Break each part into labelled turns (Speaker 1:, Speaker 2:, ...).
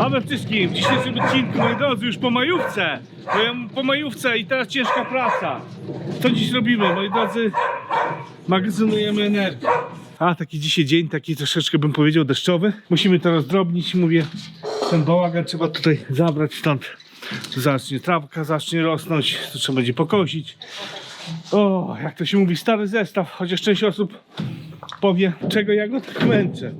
Speaker 1: A we wszystkim w dzisiejszym odcinku, moi drodzy, już po majówce. Po majówce i teraz ciężka praca. Co dziś robimy, moi drodzy? Magazynujemy energię. A, taki dzisiaj dzień, taki troszeczkę bym powiedział deszczowy. Musimy to rozdrobnić, mówię. Ten bałagan trzeba tutaj zabrać stąd. Tu zacznie trawka, zacznie rosnąć, to trzeba będzie pokosić. O, jak to się mówi, stary zestaw, chociaż część osób powie, czego ja go tak męczę.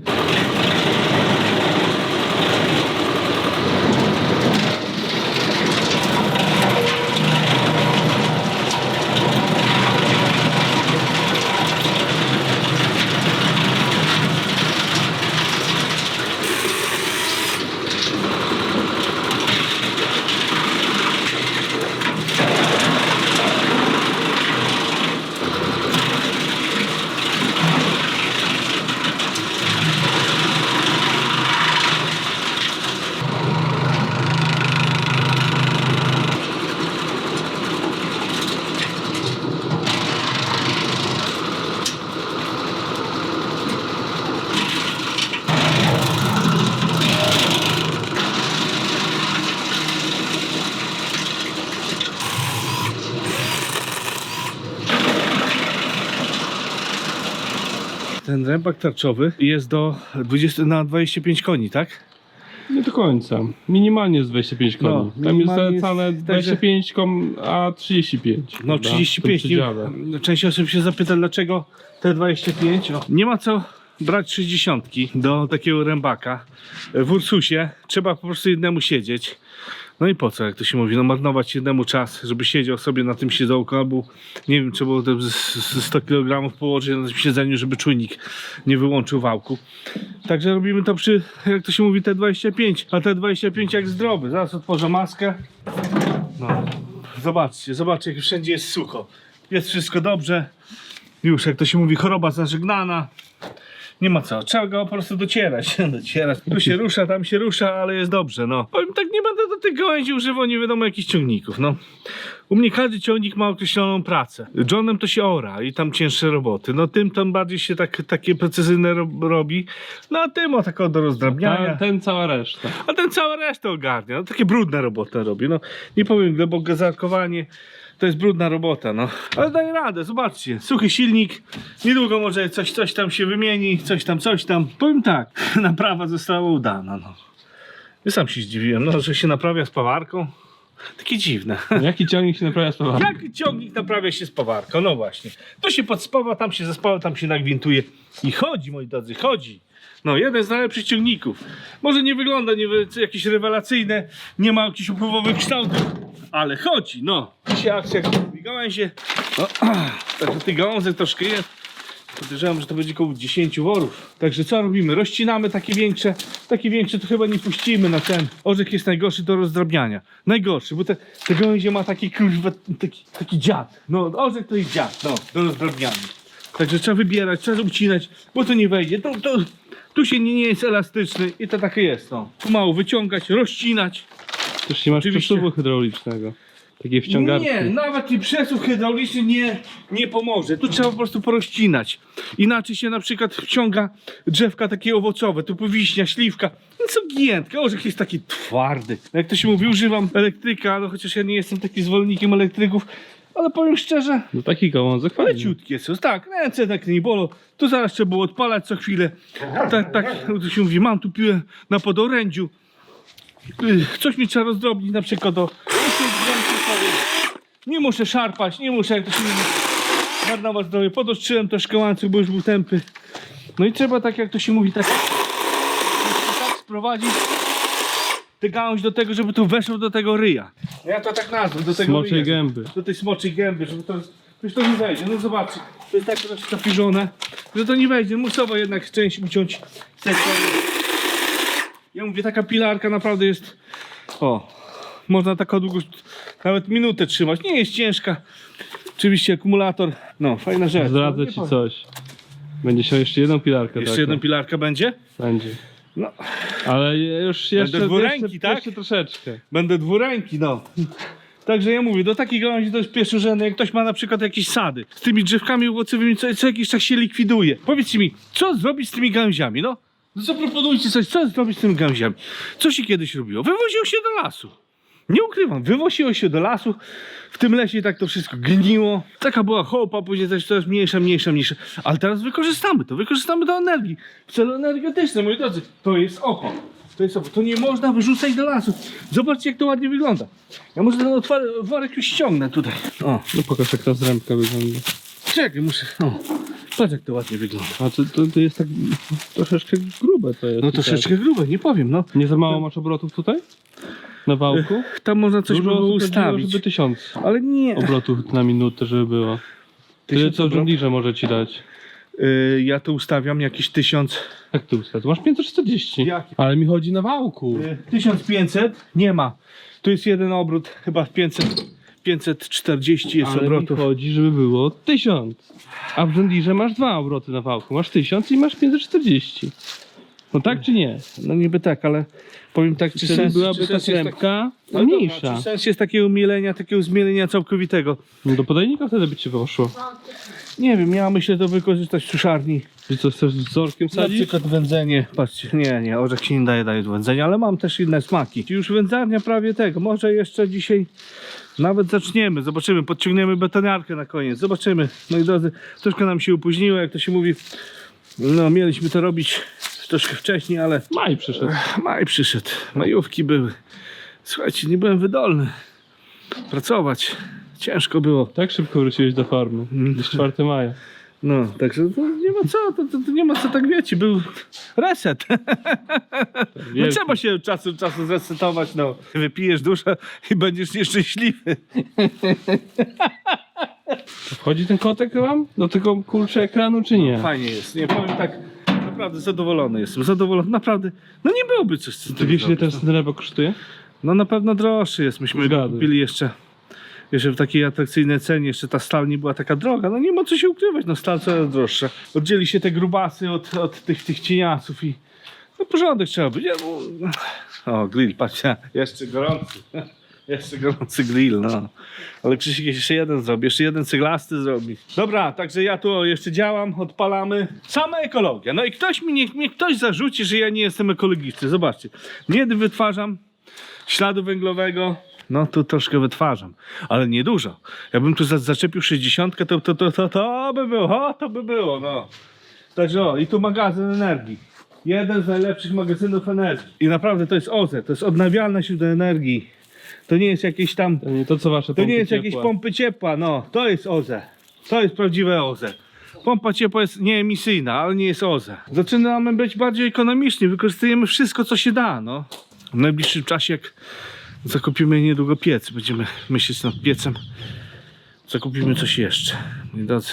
Speaker 1: Ten rębak tarczowy jest do 20, na 25 koni, tak?
Speaker 2: Nie do końca. Minimalnie jest 25 koni.
Speaker 1: No,
Speaker 2: Tam jest
Speaker 1: minimalnie
Speaker 2: zalecane
Speaker 1: jest-
Speaker 2: 25 kom, a 35.
Speaker 1: No
Speaker 2: prawda?
Speaker 1: 35.
Speaker 2: W tym przedziale.
Speaker 1: Nie, część osób się zapyta, dlaczego te 25. O, nie ma co brać 60 do takiego rębaka. W Ursusie trzeba po prostu jednemu siedzieć. No i po co, jak to się mówi, no marnować jednemu czas, żeby siedział sobie na tym siedzonku, albo nie wiem, trzeba było te z- z 100 kg położyć na tym siedzeniu, żeby czujnik nie wyłączył wałku. Także robimy to przy, jak to się mówi, T25, a T25 jak zdrowy. Zaraz otworzę maskę. No, zobaczcie, zobaczcie, jak wszędzie jest sucho. Jest wszystko dobrze. Już, jak to się mówi, choroba zażegnana. Nie ma co, trzeba go po prostu docierać. docierać. Tu się rusza, tam się rusza, ale jest dobrze, no. Powiem tak, nie będę tych gałęzi używał nie wiadomo jakich ciągników, no. U mnie każdy ciągnik ma określoną pracę. Johnem to się ora i tam cięższe roboty. No tym tam bardziej się tak, takie precyzyjne ro robi. No a tym o taką do rozdrabniania.
Speaker 2: A ten cała reszta.
Speaker 1: A ten cała reszta ogarnia. No, takie brudne roboty robi. No, nie powiem, bo gazarkowanie to jest brudna robota, no. Ale daje radę, zobaczcie. Suchy silnik. Niedługo może coś, coś tam się wymieni, coś tam, coś tam. Powiem tak, naprawa została udana, no. Ja sam się zdziwiłem, no, że się naprawia z pawarką. Takie dziwne.
Speaker 2: Jaki ciągnik się naprawia z poważnie?
Speaker 1: Jak ciągnik naprawia się z pawarką? No właśnie. Tu się podspawa, tam się zespawa, tam się nagwintuje. I chodzi, moi drodzy, chodzi. No, jeden z najlepszych ciągników. Może nie wygląda nie, jakieś rewelacyjne, nie ma jakichś upływowych kształtów, ale chodzi, no. Dzisiaj akcja gałęzie. No, także tych gałązek troszkę jest. Podejrzewam, że to będzie około 10 worów. Także co robimy? Rozcinamy takie większe. Takie większe to chyba nie puścimy na ten. Orzech jest najgorszy do rozdrabniania. Najgorszy, bo te, te gałęzie ma taki kurwa, taki, taki dziad. No, orzech to jest dziad, no, do rozdrabniania. Także trzeba wybierać, trzeba ucinać, bo to nie wejdzie. To, to, tu się nie, nie jest elastyczny i to takie jest, no. Pomału wyciągać, rozcinać.
Speaker 2: Też nie masz przesuwu hydraulicznego. Takiej wciągarki.
Speaker 1: Nie, nawet i przesuw hydrauliczny nie, nie pomoże. Tu trzeba po prostu porozcinać. Inaczej się na przykład wciąga drzewka takie owocowe, typu wiśnia, śliwka. No co giętka, orzech jest taki twardy. Jak to się mówi, używam elektryka, no chociaż ja nie jestem taki zwolennikiem elektryków, ale powiem szczerze,
Speaker 2: No taki gałązek fajny.
Speaker 1: leciutkie są. Tak, ręce tak nie bolą. Tu zaraz trzeba było odpalać co chwilę. Tak, tak, no to się mówi, mam tu piłę na podorędziu. Y, Coś mi trzeba rozdrobnić na przykład do... Nie muszę szarpać, nie muszę, jak to się mówi, marnować zdrowie. Podostrzyłem troszkę łańcuch, bo już był tępy. No i trzeba tak, jak to się mówi, tak, tak sprowadzić tę gałąź do tego, żeby tu weszło do tego ryja. Ja to tak nazwę, do tego
Speaker 2: Smoczej
Speaker 1: ryja.
Speaker 2: gęby.
Speaker 1: Do tej smoczej gęby, żeby to... Już to nie wejdzie, no zobaczcie, to jest tak roztafiżone, że to nie wejdzie, musowo jednak część uciąć strony. Ja mówię, taka pilarka naprawdę jest, o, można taką długo, nawet minutę trzymać, nie jest ciężka. Oczywiście akumulator, no fajna rzecz.
Speaker 2: Zdradzę ci coś. Będzie się jeszcze jedną pilarkę
Speaker 1: Jeszcze
Speaker 2: taką.
Speaker 1: jedna pilarka będzie?
Speaker 2: Będzie.
Speaker 1: No,
Speaker 2: Ale już jeszcze,
Speaker 1: dwuręki,
Speaker 2: jeszcze,
Speaker 1: tak?
Speaker 2: jeszcze troszeczkę.
Speaker 1: będę dwuręki, no. Także ja mówię, do takiej gałęzi to jest pierwszorzędne. Jak ktoś ma na przykład jakieś sady z tymi drzewkami owocowymi, co, co jakiś czas się likwiduje. Powiedzcie mi, co zrobić z tymi gałęziami, no? No zaproponujcie coś, co zrobić z tym gałęziami. Co się kiedyś robiło? Wywoziło się do lasu. Nie ukrywam, wywoziło się do lasu, w tym lesie tak to wszystko gniło. Taka była chopa, później coś coraz mniejsza, mniejsza, mniejsza. Ale teraz wykorzystamy to, wykorzystamy do energii. W celu energetycznym, moi drodzy, to jest oko. To jest oko. To nie można wyrzucać do lasu. Zobaczcie, jak to ładnie wygląda. Ja może ten otwar- worek już ściągnę tutaj. O,
Speaker 2: No pokaż jak ta zrębka wygląda.
Speaker 1: czekaj, muszę. O, patrz, jak to ładnie wygląda.
Speaker 2: A to, to, to jest tak troszeczkę grube to jest.
Speaker 1: No
Speaker 2: tutaj.
Speaker 1: troszeczkę grube, nie powiem, no.
Speaker 2: Nie za mało masz obrotów tutaj? Na wałku?
Speaker 1: Tam można coś
Speaker 2: Dużo
Speaker 1: było
Speaker 2: osób
Speaker 1: ustawić.
Speaker 2: żeby tysiąc
Speaker 1: Ale nie.
Speaker 2: obrotów na minutę, żeby było. Tyle
Speaker 1: Tysiąc
Speaker 2: co
Speaker 1: obrotów?
Speaker 2: żołnierze może ci dać.
Speaker 1: Y, ja to ustawiam jakieś tysiąc.
Speaker 2: Jak ty ustawiasz? Masz 540.
Speaker 1: Jaki?
Speaker 2: Ale mi chodzi na wałku.
Speaker 1: Y, 1500 nie ma. Tu jest jeden obrót, chyba 500, 540 jest
Speaker 2: Ale mi
Speaker 1: obrotów.
Speaker 2: chodzi, żeby było 1000. A w żołnierze masz dwa obroty na wałku. Masz 1000 i masz 540. No tak czy nie?
Speaker 1: No niby tak, ale powiem tak, czy sens,
Speaker 2: byłaby
Speaker 1: czy
Speaker 2: ta
Speaker 1: sens jest Ale dobra,
Speaker 2: mniejsza.
Speaker 1: czy sens jest takiego mielenia, takiego zmielenia całkowitego?
Speaker 2: No do podajnika wtedy by ci poszło.
Speaker 1: Nie wiem, ja myślę to wykorzystać w suszarni.
Speaker 2: Czy co chcesz z wzorkiem
Speaker 1: Na
Speaker 2: sadzić?
Speaker 1: przykład wędzenie. Patrzcie, nie, nie, orzech się nie daje, daje do wędzenia, ale mam też inne smaki. Już wędzarnia prawie tego, może jeszcze dzisiaj nawet zaczniemy, zobaczymy, podciągniemy betoniarkę na koniec, zobaczymy. Moi drodzy, troszkę nam się opóźniło, jak to się mówi. No, mieliśmy to robić troszkę wcześniej, ale
Speaker 2: Maj przyszedł.
Speaker 1: maj przyszedł, majówki były. Słuchajcie, nie byłem wydolny pracować. Ciężko było.
Speaker 2: Tak szybko wróciłeś do farmy.
Speaker 1: Mm.
Speaker 2: Dziś 4 maja.
Speaker 1: No, także to nie ma co, to, to, to nie ma co tak wiecie, był reset. No
Speaker 2: Wielki.
Speaker 1: trzeba się od czasu zresetować, no. Wypijesz duszę i będziesz nieszczęśliwy.
Speaker 2: Wchodzi ten kotek wam do tego kurczę ekranu, czy nie?
Speaker 1: Fajnie jest, nie powiem tak, naprawdę zadowolony jestem, zadowolony, naprawdę. No nie byłoby coś z tym
Speaker 2: Ty wiesz ile ten scenarek kosztuje?
Speaker 1: No na pewno droższy jest, myśmy
Speaker 2: Zgaduj.
Speaker 1: kupili jeszcze. Jeszcze w takiej atrakcyjnej cenie, jeszcze ta stal nie była taka droga, no nie ma co się ukrywać, no stal coraz droższa. Oddzieli się te grubasy od, od tych, tych cieniasów i no porządek trzeba być. Ja, no, o, grill, patrzcie, jeszcze gorący. Jeszcze gorący grill, no. Ale Krzysiek jeszcze jeden zrobi, jeszcze jeden ceglasty zrobi. Dobra, także ja tu jeszcze działam, odpalamy. Sama ekologia. No i ktoś mi, niech mnie ktoś zarzuci, że ja nie jestem ekologiczny. Zobaczcie, nie wytwarzam śladu węglowego. No tu troszkę wytwarzam, ale nie dużo. Jakbym tu za- zaczepił 60, to, to, to, to, to by było, o, to by było, no. Także o, i tu magazyn energii. Jeden z najlepszych magazynów energii. I naprawdę to jest OZE, to jest odnawialne źródło energii. To nie jest jakieś tam,
Speaker 2: To nie to co wasze
Speaker 1: to nie
Speaker 2: pompy
Speaker 1: jest jakieś
Speaker 2: ciepła.
Speaker 1: pompy ciepła, no. To jest OZE. To jest prawdziwe OZE. Pompa ciepła jest nieemisyjna, ale nie jest OZE. Zaczynamy być bardziej ekonomiczni, wykorzystujemy wszystko, co się da, no. W najbliższym czasie, jak zakupimy niedługo piec, będziemy myśleć nad piecem, zakupimy coś jeszcze. Drodzy.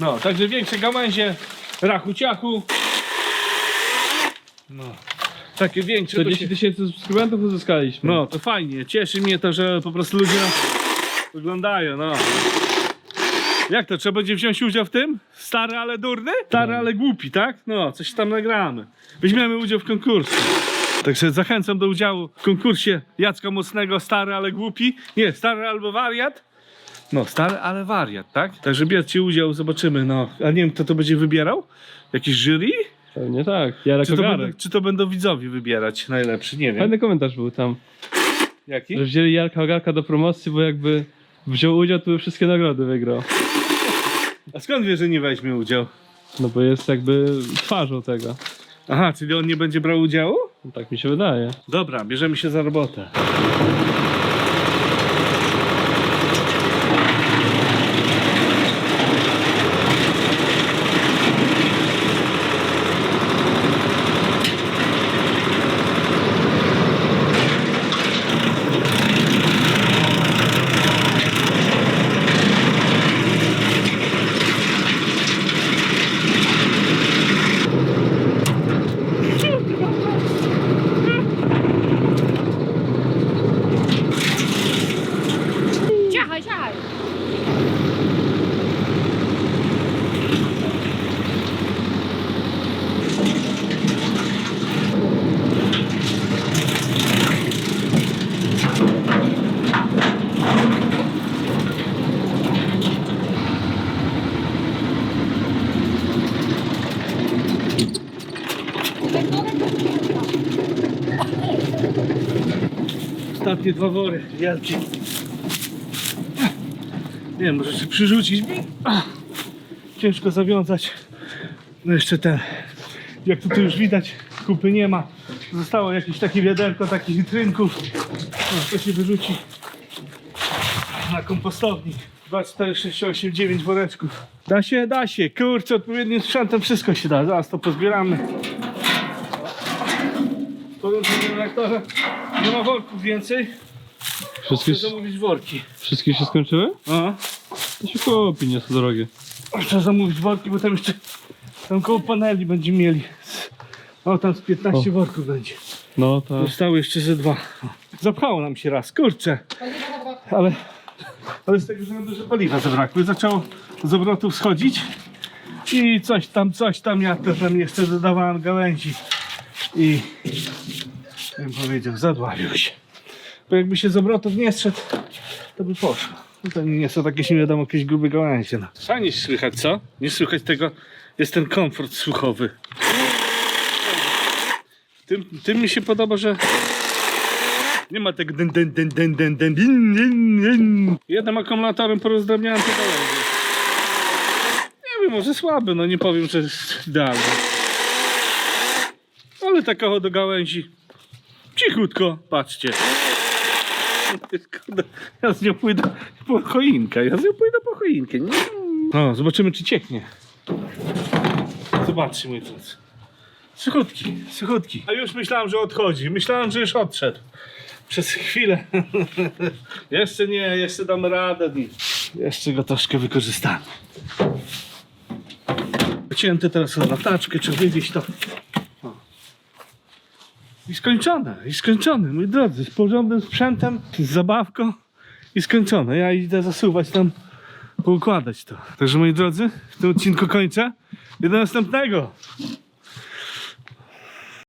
Speaker 1: No, także większe gałęzie, rachu ciachu. No. Takie większe. to
Speaker 2: 40
Speaker 1: się-
Speaker 2: tysięcy subskrybentów uzyskaliśmy.
Speaker 1: no, to fajnie. Cieszy mnie to, że po prostu ludzie nas oglądają, no. Jak to, trzeba będzie wziąć udział w tym? Stary, ale durny? Stary, ale głupi, tak? No, coś tam nagramy. Weźmiemy udział w konkursie. Także zachęcam do udziału w konkursie Jacka Mocnego Stary, ale głupi. Nie, stary albo wariat. No, stary, ale wariat, tak? Także bierzcie udział, zobaczymy, no. A nie wiem, kto to będzie wybierał? Jakiś jury?
Speaker 2: Pewnie tak. Jarek
Speaker 1: Czy to,
Speaker 2: Ogarek.
Speaker 1: będą, czy to będą widzowie wybierać najlepszy? Nie wiem.
Speaker 2: Fajny komentarz był tam,
Speaker 1: Jaki?
Speaker 2: że wzięli Jarka Ogarka do promocji, bo jakby wziął udział, to by wszystkie nagrody wygrał.
Speaker 1: A skąd wie, że nie weźmie udział?
Speaker 2: No bo jest jakby twarzą tego.
Speaker 1: Aha, czyli on nie będzie brał udziału?
Speaker 2: No tak mi się wydaje.
Speaker 1: Dobra, bierzemy się za robotę. Takie dwa wory wielkie. Nie wiem, może się przyrzucić. Ciężko zawiązać. No jeszcze ten. Jak tutaj już widać, kupy nie ma. Zostało jakieś takie wiaderko takich trynków. No, to się wyrzuci na kompostownik. 2, 4, 6, 8, 9 woreczków. Da się, da się. Kurczę, odpowiednim sprzętem wszystko się da. Zaraz to pozbieramy. Redaktorze, nie ma worków więcej.
Speaker 2: Wszystkie,
Speaker 1: Chcę zamówić worki.
Speaker 2: wszystkie się skończyły?
Speaker 1: No.
Speaker 2: To się kupi, nie są drogie.
Speaker 1: Trzeba zamówić worki, bo tam jeszcze tam koło paneli będziemy mieli. O, tam z 15
Speaker 2: O.
Speaker 1: worków będzie.
Speaker 2: No to...
Speaker 1: Zostały jeszcze ze dwa. Zapchało nam się raz, kurczę. Ale, ale z tego względu, że paliwa zabrakło. Zaczęło z obrotów schodzić. I coś tam, coś tam, ja to tam jeszcze dodawałem gałęzi. I bym powiedział, zadławił się. Bo jakby się z obrotów nie strzedł, to by poszło. To nie są takie nie wiadomo jakieś grube gałęzie. No. Fajnie słychać, co? Nie słychać tego, jest ten komfort słuchowy. Tym, tym mi się podoba, że nie ma tego den, den, den, den. Jednym akumulatorem porozdrabniałem te gałęzie. Nie wiem, może słaby, no nie powiem, że jest idealny. Ale taka do gałęzi. Cichutko, patrzcie. Ja z nią pójdę po choinkę, ja z nią pójdę po choinkę. No, zobaczymy czy cieknie. Zobaczcie mój drodzy. Suchutki, suchutki. A już myślałem, że odchodzi. Myślałem, że już odszedł. Przez chwilę. jeszcze nie, jeszcze dam radę. Jeszcze go troszkę wykorzystamy. Wycięty teraz na lataczkę, czy wyjść to. I skończone, i skończone, moi drodzy. Z porządnym sprzętem, z zabawką i skończone. Ja idę zasuwać tam, poukładać to. Także moi drodzy, w tym odcinku kończę. I do następnego.